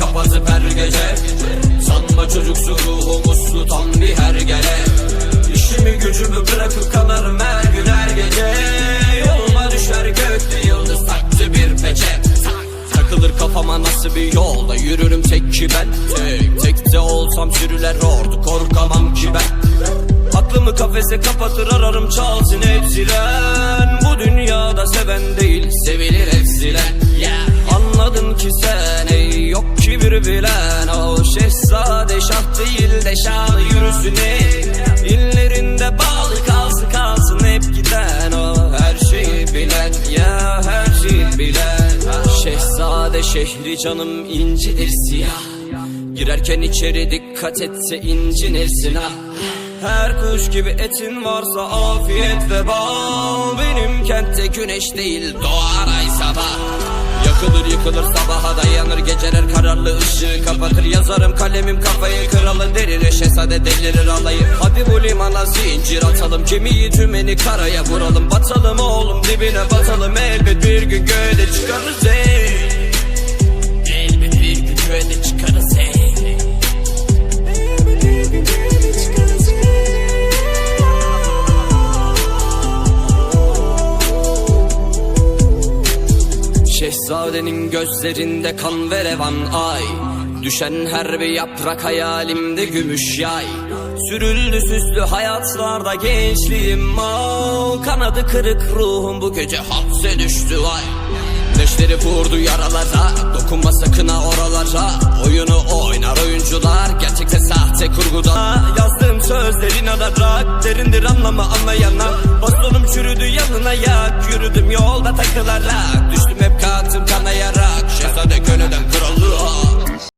kapatıp her gece. Sanma çocuksu ruhu tutan bir her gele İşimi gücümü bırakıp kanarım her gün her gece. Yoluma düşer gökte yıldız taktı bir peçe. Takılır kafama nasıl bir yolda yürürüm tek ki ben. Tek tek de olsam sürüler ordu korkamam ki ben. Aklımı kafese kapatır ararım çalsın hepsilen. Bu dünyada seven değil sevilir hepsilen. Yeah. Anladın ki sen bilen O şehzade şah değil de şanı yürüsün ey İllerinde bağlı kalsın kalsın hep giden O her şeyi bilen ya her şeyi bilen. Şehzade şehri canım incidir siyah Girerken içeri dikkat etse incinirsin ha Her kuş gibi etin varsa afiyet ve bal. Benim kentte güneş değil doğar ay sabah. Yakılır yıkılır sabaha dayanır geceler kararlı ışığı kapatır Yazarım kalemim kafayı kralı derine şehzade delirir alayı. Hadi bu limana zincir atalım gemiyi tümeni karaya vuralım. Batalım oğlum dibine batalım. Elbet bir gün göğe çıkarız ey. Elbet bir gün göğe çıkarız ey. Şehzadenin gözlerinde kan ve revan ay Düşen her bir yaprak hayalimde gümüş yay. Sürüldü süslü hayatlarda gençliğim mal. Kanadı kırık ruhum bu gece hapse düştü vay. Leşleri vurdu yaralara Dokunma sakın ha oralara. Oyunu oynar oyuncular Gerçekte sahte kurguda. Yazdığım sözlerin adarak Derindir anlamı anlayanlar Bastonum çürüdü yanına yak Yürüdüm yolda takılarak